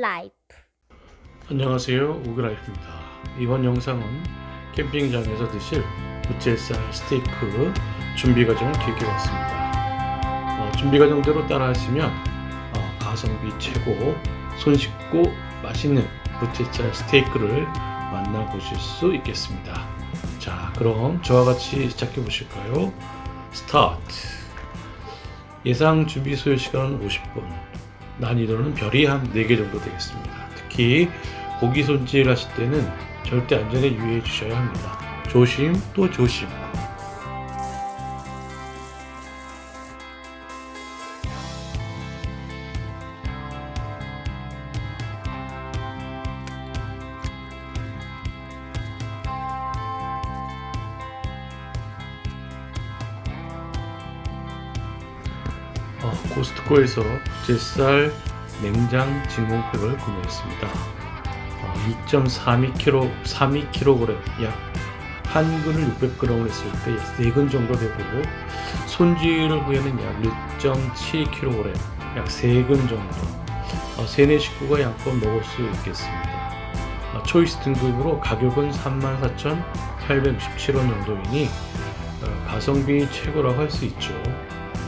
라이프 안녕하세요. 우그라이프입니다. 이번 영상은 캠핑장에서 드실 부채살 스테이크 준비 과정을 기획해 봤습니다. 어, 준비 과정대로 따라 하시면 어, 가성비 최고 손쉽고 맛있는 부채살 스테이크를 만나보실 수 있겠습니다. 자 그럼 저와 같이 시작해 보실까요? 스타트. 예상 준비 소요 시간은 50분 난이도는 별이 한 4개 정도 되겠습니다 특히 고기 손질 하실 때는 절대 안전에 유의해 주셔야 합니다. 조심 또 조심. 어, 코스트코에서 제쌀 냉장 진공팩을 구매했습니다. 어, 2.32kg, 32kg 약 한 근을 600g을 했을 때 3근 정도 되고 손질을 후에는 약 1.7kg, 약 3근 정도 어, 3, 4식구가 양껏 먹을 수 있겠습니다. 어, 초이스 등급으로 가격은 34,867원 정도이니 어, 가성비 최고라고 할 수 있죠.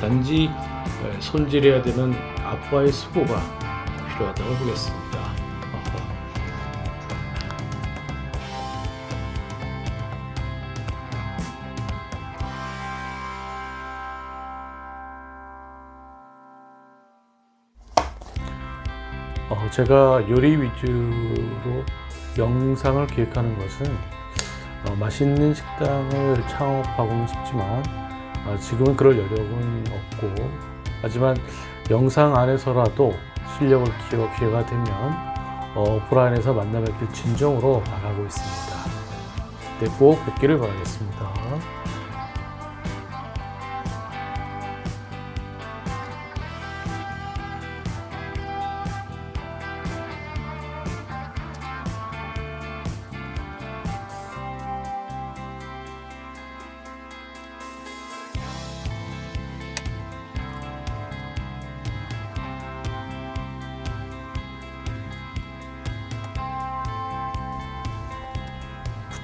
단지 어, 손질해야 되는 아빠의 수고가 필요하다고 보겠습니다. 어, 제가 요리 위주로 영상을 기획하는 것은 어, 맛있는 식당을 창업하고는 싶지만 어, 지금은 그럴 여력은 없고 하지만 영상 안에서라도 실력을 키워 기회가 되면 어, 오프라인에서 만나 뵙길 진정으로 바라고 있습니다. 네, 꼭 뵙기를 바라겠습니다.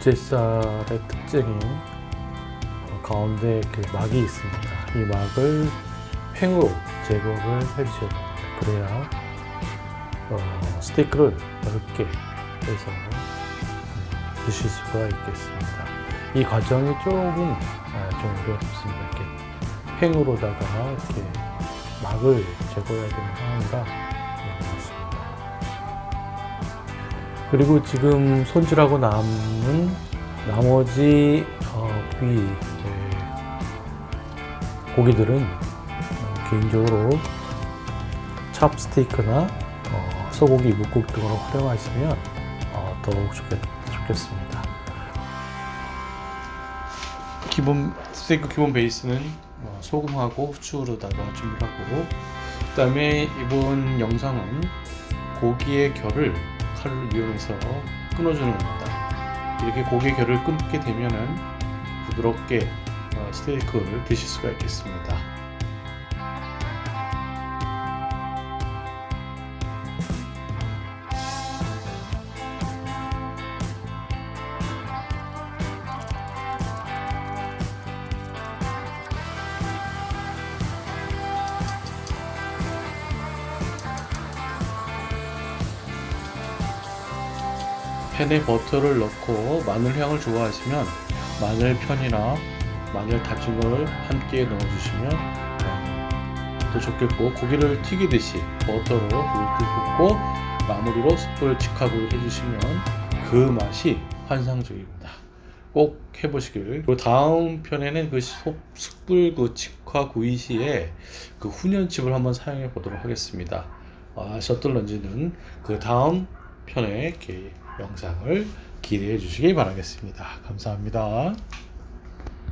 부채살의 특징인 어, 가운데 이렇게 막이 있습니다. 이 막을 팽으로 제거를 해주셔야 됩니다. 그래야 어, 스테이크를 넓게 해서 음, 드실 수가 있겠습니다. 이 과정이 조금 아, 좀 어렵습니다. 이렇게 팽으로다가 이렇게 막을 제거해야 되는 상황이라 그리고 지금 손질하고 남은 나머지 어, 부위 이제 고기들은 어, 개인적으로 찹스테이크나 어, 소고기, 묵고기 등으로 활용하시면 어, 더욱 좋겠, 좋겠습니다. 기본 스테이크 기본 베이스는 어, 소금하고 후추로다가 준비하고 그다음에 이번 영상은 고기의 결을 칼을 이용해서 끊어주는 겁니다. 이렇게 고기 결을 끊게 되면은 부드럽게 어, 스테이크를 드실 수가 있겠습니다. 팬에 버터를 넣고 마늘 향을 좋아하시면 마늘 편이나 마늘 다진 걸 함께 넣어주시면 어, 더 좋겠고 고기를 튀기듯이 버터로 물기 붓고 마무리로 숯불 직화구이를 해주시면 그 맛이 환상적입니다. 꼭 해보시길. 그리고 다음 편에는 그 소- 숯불 그 직화 구이 시에 그 훈연칩을 한번 사용해 보도록 하겠습니다. 아, 셔틀런지는 그 다음 편의 이렇게 영상을 기대해 주시기 바라겠습니다. 감사합니다.